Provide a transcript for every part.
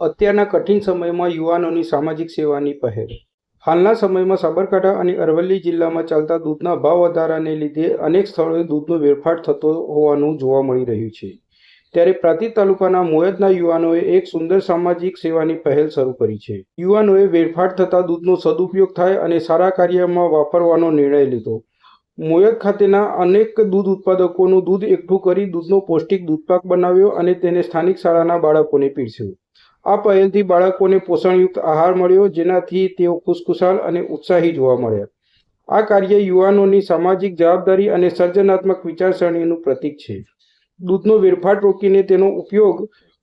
અત્યારના કઠિન સમયમાં યુવાનોની સામાજિક સેવાની પહેલ. હાલના સમયમાં સાબરકાંઠા અને અરવલ્લી જિલ્લામાં ચાલતા દૂધના ભાવ વધારાને લીધે અનેક સ્થળોએ દૂધનો વેરફાટ થતો હોવાનું જોવા મળી રહ્યું છે. ત્યારે પ્રાંતિજ તાલુકાના મોયદના યુવાનોએ એક સુંદર સામાજિક સેવાની પહેલ શરૂ કરી છે. યુવાનોએ વેરફાટ થતા દૂધનો સદુપયોગ થાય અને સારા કાર્યમાં વાપરવાનો નિર્ણય લીધો. મોયત ખાતેના અનેક દૂધ ઉત્પાદકોનું દૂધ એકઠું કરી દૂધનો પૌષ્ટિક દૂધપાક બનાવ્યો અને તેને સ્થાનિક શાળાના બાળકોને પીરસ્યું. આ પહેલથી બાળકોને પોષણયુક્ત આહાર મળ્યો, જેનાથી તેઓ ખુશખુશાલ અને ઉત્સાહી જોવા મળ્યા. આ કાર્ય યુવાનોની સામાજિક જવાબદારી અને સર્જનાત્મક વિચારસરણીનું પ્રતીક છે. દૂધનો વેરફાટ રોકીને તેનો ઉપયોગ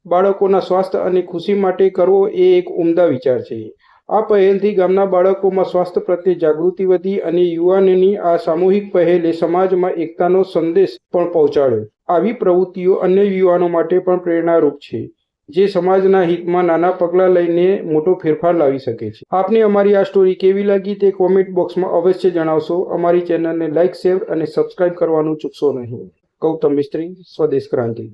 બાળકોના સ્વાસ્થ્ય અને ખુશી માટે કરવો એ એક ઉમદા વિચાર છે. આ પહેલથી ગામના બાળકોમાં સ્વાસ્થ્ય પ્રત્યે જાગૃતિ વધી અને યુવાનોની આ સામૂહિક પહેલે સમાજમાં એકતાનો સંદેશ પણ પહોંચાડ્યો. આવી પ્રવૃત્તિઓ અન્ય યુવાનો માટે પણ પ્રેરણારૂપ છે. જે સમાજના હિતમાં નાના પગલાં લઈને મોટો ફેરફાર લાવી શકે છે. આપને અમારી આ સ્ટોરી કેવી લાગી તે કોમેન્ટ બોક્સમાં અવશ્ય જણાવશો. અમારી ચેનલને લાઇક શેર અને સબસ્ક્રાઇબ કરવાનું ચૂકશો નહીં. ગૌતમ મિસ્ત્રી, સ્વદેશ ક્રાંતિ.